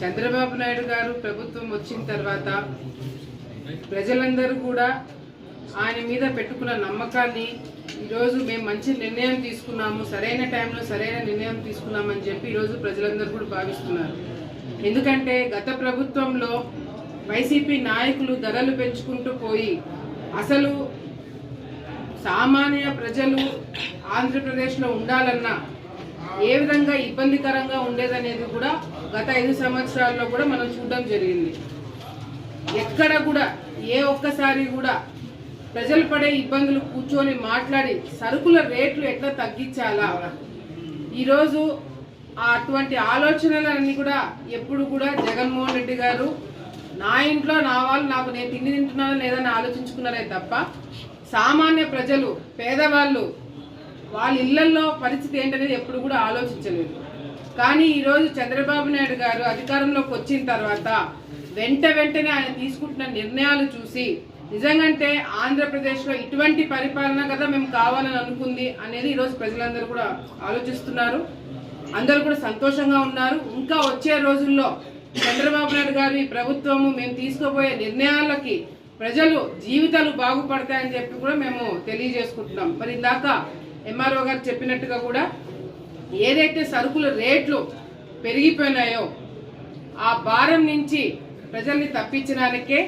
చంద్రబాబు నాయుడు గారు ప్రభుత్వం వచ్చిన తర్వాత ప్రజలందరూ కూడా ఆయన మీద పెట్టుకున్న నమ్మకాన్ని ఈరోజు మేము మంచి నిర్ణయం తీసుకున్నాము సరైన టైంలో సరైన నిర్ణయం తీసుకున్నామని చెప్పి ఈరోజు ప్రజలందరూ కూడా భావిస్తున్నారు. ఎందుకంటే గత ప్రభుత్వంలో వైసీపీ నాయకులు ధరలు పెంచుకుంటూ పోయి అసలు సామాన్య ప్రజలు ఆంధ్రప్రదేశ్లో ఉండాలన్నా ఏ విధంగా ఇబ్బందికరంగా ఉండేదనేది కూడా గత ఐదు సంవత్సరాల్లో కూడా మనం చూడడం జరిగింది. ఎక్కడ కూడా ఏ ఒక్కసారి కూడా ప్రజలు పడే ఇబ్బందులు కూర్చొని మాట్లాడి సరుకుల రేట్లు ఎట్లా తగ్గించాలా? ఈరోజు అటువంటి ఆలోచనలన్నీ కూడా ఎప్పుడు కూడా జగన్మోహన్ రెడ్డి గారు నా ఇంట్లో నా వాళ్ళు నాకు నేను తిండి తింటున్నాను లేదని ఆలోచించుకున్నారే తప్ప సామాన్య ప్రజలు పేదవాళ్ళు వాళ్ళ ఇళ్ళలో పరిస్థితి ఏంటనేది ఎప్పుడు కూడా ఆలోచించలేదు. కానీ ఈరోజు చంద్రబాబు నాయుడు గారు అధికారంలోకి వచ్చిన తర్వాత వెంట వెంటనే ఆయన తీసుకుంటున్న నిర్ణయాలు చూసి నిజంగంటే ఆంధ్రప్రదేశ్లో ఇటువంటి పరిపాలన కదా మేము కావాలని అనుకుంది అనేది ఈరోజు ప్రజలందరూ కూడా ఆలోచిస్తున్నారు. అందరూ కూడా సంతోషంగా ఉన్నారు. ఇంకా వచ్చే రోజుల్లో చంద్రబాబు నాయుడు గారు ఈ ప్రభుత్వము మేము తీసుకోబోయే నిర్ణయాలకి ప్రజలు జీవితాలు బాగుపడతాయని చెప్పి కూడా మేము తెలియజేసుకుంటున్నాం. మరి ఇందాక ఎంఆర్ఓ గారు చెప్పినట్టుగా కూడా ఏదైతే సరుకుల రేట్లు పెరిగిపోయినాయో ఆ భారం నుంచి ప్రజల్ని తప్పించడానికే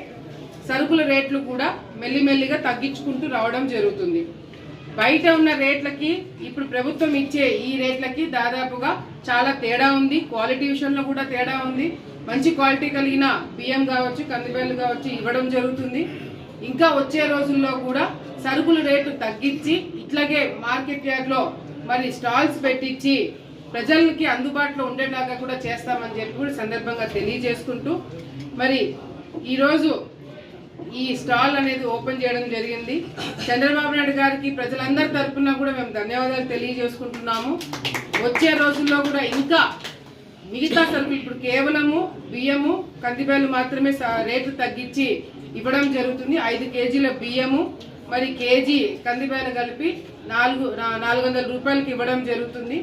సరుకుల రేట్లు కూడా మెల్లిమెల్లిగా తగ్గించుకుంటూ రావడం జరుగుతుంది. బయట ఉన్న రేట్లకి ఇప్పుడు ప్రభుత్వం ఇచ్చే ఈ రేట్లకి దాదాపుగా చాలా తేడా ఉంది. క్వాలిటీ విషయంలో కూడా తేడా ఉంది. మంచి క్వాలిటీ కలిగిన బియ్యం కావచ్చు కందిపేలు కావచ్చు ఇవ్వడం జరుగుతుంది. ఇంకా వచ్చే రోజుల్లో కూడా సరుకుల రేటు తగ్గించి ఇట్లాగే మార్కెట్ యార్డ్లో మరి స్టాల్స్ పెట్టించి ప్రజలకి అందుబాటులో ఉండేలాగా కూడా చేస్తామని చెప్పి కూడా సందర్భంగా తెలియజేసుకుంటూ మరి ఈరోజు ఈ స్టాల్ అనేది ఓపెన్ చేయడం జరిగింది. చంద్రబాబు నాయుడు గారికి ప్రజలందరి తరఫున కూడా మేము ధన్యవాదాలు తెలియజేసుకుంటున్నాము. వచ్చే రోజుల్లో కూడా ఇంకా మిగతా సరుకులు ఇప్పుడు కేవలము బియ్యము కందిపేలు మాత్రమే రేటు తగ్గించి ఇవ్వడం జరుగుతుంది. ఐదు కేజీల బియ్యము మరి కేజీ కందిపేలు కలిపి నాలుగు నాలుగు వందల రూపాయలకి ఇవ్వడం జరుగుతుంది.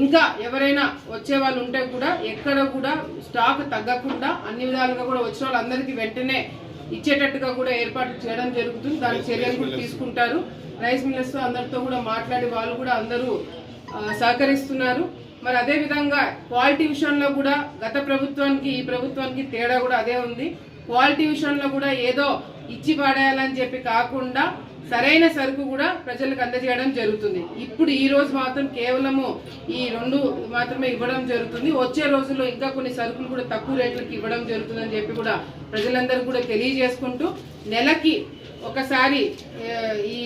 ఇంకా ఎవరైనా వచ్చే వాళ్ళు ఉంటే కూడా ఎక్కడ కూడా స్టాక్ తగ్గకుండా అన్ని విధాలుగా కూడా వచ్చిన వాళ్ళందరికీ వెంటనే ఇచ్చేటట్టుగా కూడా ఏర్పాటు చేయడం జరుగుతుంది. దాని చర్యలు కూడా తీసుకుంటారు. రైస్ మిల్లర్స్ అందరితో కూడా మాట్లాడి వాళ్ళు కూడా అందరూ సహకరిస్తున్నారు. మరి అదే విధంగా క్వాలిటీ విషయంలో కూడా గత ప్రభుత్వానికి ఈ ప్రభుత్వానికి తేడా కూడా అదే ఉంది. క్వాలిటీ విషయంలో కూడా ఏదో ఇచ్చి పాడేయాలని చెప్పి కాకుండా సరైన సరుకు కూడా ప్రజలకు అందజేయడం జరుగుతుంది. ఇప్పుడు ఈ రోజు మాత్రం కేవలము ఈ రెండు మాత్రమే ఇవ్వడం జరుగుతుంది. వచ్చే రోజుల్లో ఇంకా కొన్ని సరుకులు కూడా తక్కువ రేట్లకు ఇవ్వడం జరుగుతుందని చెప్పి కూడా ప్రజలందరూ కూడా తెలియజేసుకుంటూ నెలకి ఒకసారి ఈ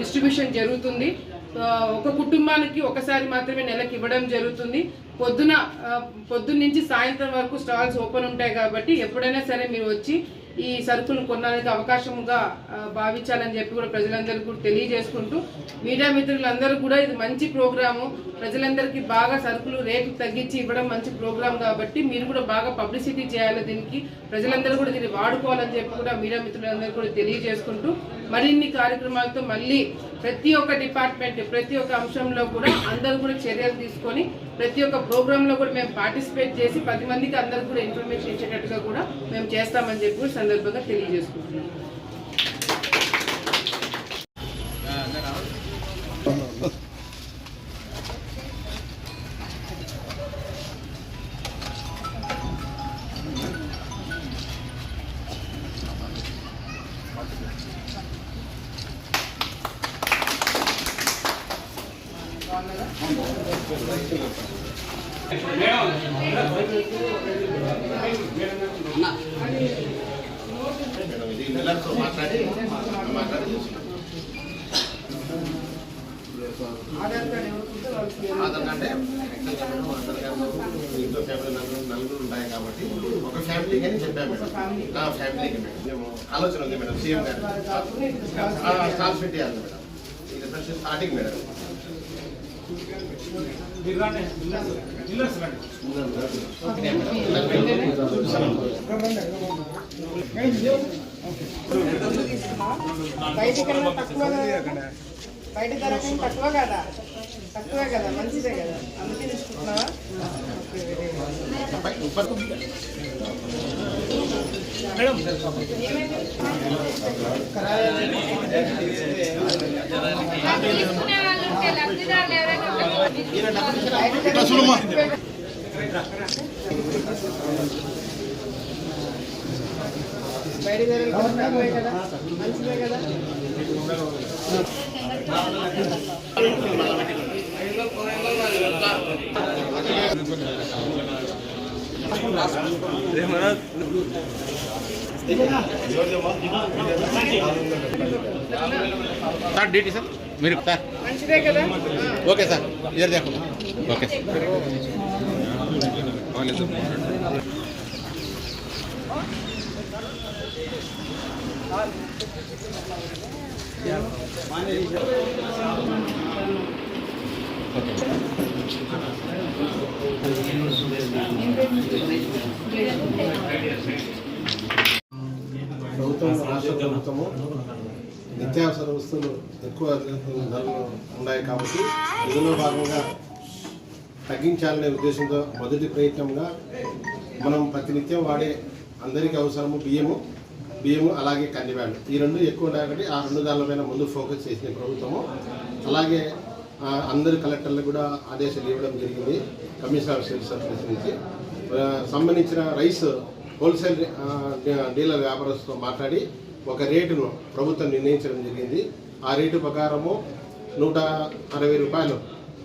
డిస్ట్రిబ్యూషన్ జరుగుతుంది. ఒక కుటుంబానికి ఒకసారి మాత్రమే నెలకి ఇవ్వడం జరుగుతుంది. పొద్దున పొద్దున్న నుంచి సాయంత్రం వరకు స్టాల్స్ ఓపెన్ ఉంటాయి కాబట్టి ఎప్పుడైనా సరే మీరు వచ్చి ఈ సరుకులు కొనడానికి అవకాశంగా భావించాలని చెప్పి కూడా ప్రజలందరికీ కూడా తెలియజేసుకుంటూ మీడియా మిత్రులందరూ కూడా ఇది మంచి ప్రోగ్రాము. ప్రజలందరికీ బాగా సరుకులు రేట్లు తగ్గించి ఇవ్వడం మంచి ప్రోగ్రాం కాబట్టి మీరు కూడా బాగా పబ్లిసిటీ చేయాలి దీనికి. ప్రజలందరూ కూడా దీన్ని వాడుకోవాలని చెప్పి కూడా మీడియా మిత్రులందరూ కూడా తెలియజేసుకుంటూ మరిన్ని కార్యక్రమాలతో మళ్ళీ ప్రతి ఒక్క డిపార్ట్మెంట్ ప్రతి ఒక్క అంశంలో కూడా అందరూ కూడా చర్యలు తీసుకొని ప్రతి ఒక్క ప్రోగ్రామ్లో కూడా మేము పార్టిసిపేట్ చేసి పది మందికి అందరికి కూడా ఇన్ఫర్మేషన్ ఇచ్చేటట్టుగా కూడా మేము చేస్తామని చెప్పి సందర్భంగా తెలియజేసుకుంటున్నాం. మాట్లాడి మాట్లాడి ఆధార్ అంటే ఇంట్లో ఫ్యామిలీ నలుగురు నలుగురు ఉంటాయి కాబట్టి ఒక ఫ్యామిలీకి అని చెప్పాము మేడం నా ఫ్యామిలీకి మేడం మేము ఆలోచన ఉంది మేడం సీఎం గారు స్టాల్స్ పెట్టేయాలి మేడం ఇది ఫస్ట్ స్టార్టింగ్ మేడం బయట కన్నా తక్కువ బయట ధర కన్నా తక్కువ కదా తక్కువే కదా మంచిదే కదా అందుకే తీసుకుంటున్నావా మేడం వెరీ గుడ్. పై- ఉప- తీసుకునే వాళ్ళు ఉంటే లబ్ధిదారులు ఎవరైనా ఉంటే ఇట్లా చూడమ్మా. Sir duty sir? మీరు సార్. మంచిదే కదా ఓకే సార్ ఇద్దరు देखो। ఓకే ప్రభుత్వం రాష్ట్ర ప్రభుత్వము నిత్యావసర వస్తువులు ఎక్కువ ధరలు ఉన్నాయి కాబట్టి ఇందులో భాగంగా తగ్గించాలనే ఉద్దేశంతో మొదటి ప్రయత్నంగా మనం ప్రతినిత్యం వాడే అందరికీ అవసరము బియ్యము బియ్యము అలాగే కందిబ్యాలు ఈ రెండు ఎక్కువ ఉన్నాయి కాబట్టి ఆ రెండు దానిపైన ముందు ఫోకస్ చేసిన ప్రభుత్వము. అలాగే అందరు అందరి కలెక్టర్లకు కూడా ఆదేశాలు ఇవ్వడం జరిగింది. కమిషనర్ ఆఫ్ సివిల్ సర్వీస్ నుంచి. సంబంధించిన రైస్ హోల్సేల్ డీలర్ వ్యాపారస్తులతో మాట్లాడి ఒక రేటును ప్రభుత్వం నిర్ణయించడం జరిగింది. ఆ రేటు ప్రకారము నూట అరవై రూపాయలు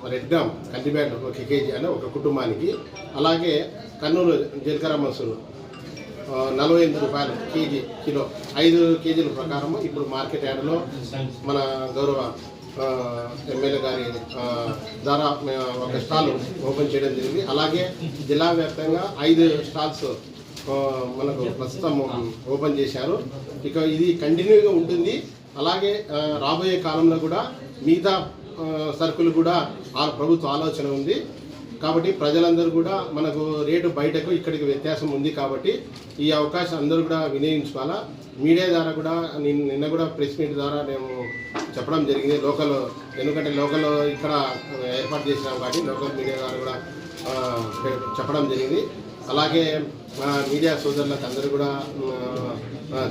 రెడ్ గ్రామ్ కందిబ్యాట్ ఒక కేజీ అని ఒక కుటుంబానికి అలాగే కర్నూలు జీలకర్ర మసులు నలభై ఎనిమిది రూపాయలు కేజీ కిలో ఐదు కేజీల ప్రకారము ఇప్పుడు మార్కెట్ యార్డ్లో మన గౌరవ ఎమ్మెల్యే గారి ఆ, ద్వారా ఒక స్టాల్ ఓపెన్ చేయడం జరిగింది. అలాగే జిల్లా వ్యాప్తంగా ఐదు స్టాల్స్ మనకు ప్రస్తుతం ఓపెన్ చేశారు. ఇక ఇది కంటిన్యూగా ఉంటుంది. అలాగే రాబోయే కాలంలో కూడా మిగతా సరుకులు కూడా ఆ ప్రభుత్వ ఆలోచన ఉంది. కాబట్టి ప్రజలందరూ కూడా మనకు రేటు బయటకు ఇక్కడికి వ్యత్యాసం ఉంది కాబట్టి ఈ అవకాశం అందరూ కూడా వినియోగించుకోవాలా? మీడియా ద్వారా కూడా నిన్న నిన్న కూడా ప్రెస్ మీట్ ద్వారా మేము చెప్పడం జరిగింది. లోకల్ ఎందుకంటే లోకల్ ఇక్కడ ఏర్పాటు చేసినాం కాబట్టి లోకల్ మీడియా ద్వారా కూడా చెప్పడం జరిగింది. అలాగే మా మీడియా సోదరులకు అందరూ కూడా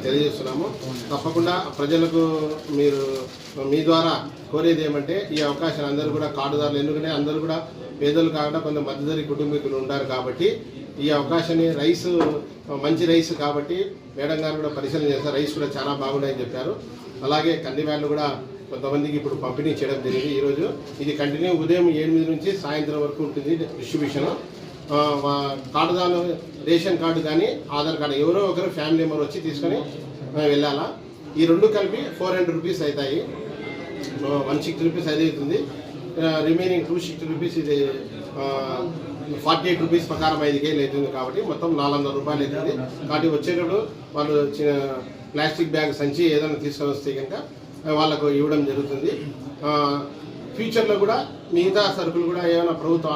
తెలియజేస్తున్నాము. తప్పకుండా ప్రజలకు మీరు మీ ద్వారా కోరేది ఏమంటే ఈ అవకాశాన్ని అందరూ కూడా కార్డుదారులు ఎందుకంటే అందరూ కూడా పేదలు కాకుండా కొంత మధ్యధరి కుటుంబీకులు ఉంటారు కాబట్టి ఈ అవకాశాన్ని రైస్ మంచి రైస్ కాబట్టి మేడం గారు కూడా పరిశీలన చేస్తారు రైస్ కూడా చాలా బాగున్నాయని చెప్పారు. అలాగే కందివేళ్ళు కూడా కొంతమందికి ఇప్పుడు పంపిణీ చేయడం జరిగింది ఈరోజు. ఇది కంటిన్యూ ఉదయం ఎనిమిది నుంచి సాయంత్రం వరకు ఉంటుంది డిస్ట్రిబ్యూషన్. కార్డుదారు రేషన్ కార్డు కానీ ఆధార్ కార్డు ఎవరో ఒకరు ఫ్యామిలీ మెంబర్ వచ్చి తీసుకొని వెళ్ళాలా. ఈ రెండు కలిపి ఫోర్ హండ్రెడ్ రూపీస్ అవుతాయి. వన్ సిక్స్టీ రూపీస్ అది అవుతుంది. రిమైనింగ్ టూ సిక్స్టీ రూపీస్ ఇది ఫార్టీ ఎయిట్ రూపీస్ ప్రకారం ఐదు కేలు అవుతుంది కాబట్టి మొత్తం నాలుగు వందల రూపాయలు అవుతుంది. కాబట్టి వచ్చేటప్పుడు వాళ్ళు చిన్న ప్లాస్టిక్ బ్యాగ్ సంచి ఏదైనా తీసుకొని వస్తే కనుక వాళ్ళకు ఇవ్వడం జరుగుతుంది. ఫ్యూచర్లో కూడా మిగతా సరుకులు కూడా ఏమైనా ప్రభుత్వ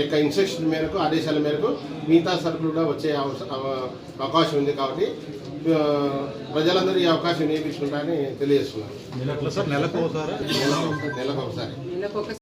యొక్క ఇన్స్ట్రక్షన్ మేరకు ఆదేశాల మేరకు మిగతా సరుకులు కూడా వచ్చే అవకాశం ఉంది కాబట్టి ప్రజలందరూ ఈ అవకాశం వినియోగించుకుంటారని తెలియజేస్తున్నారు నెలకు సార్ నెలకు నెలకు ఒకసారి.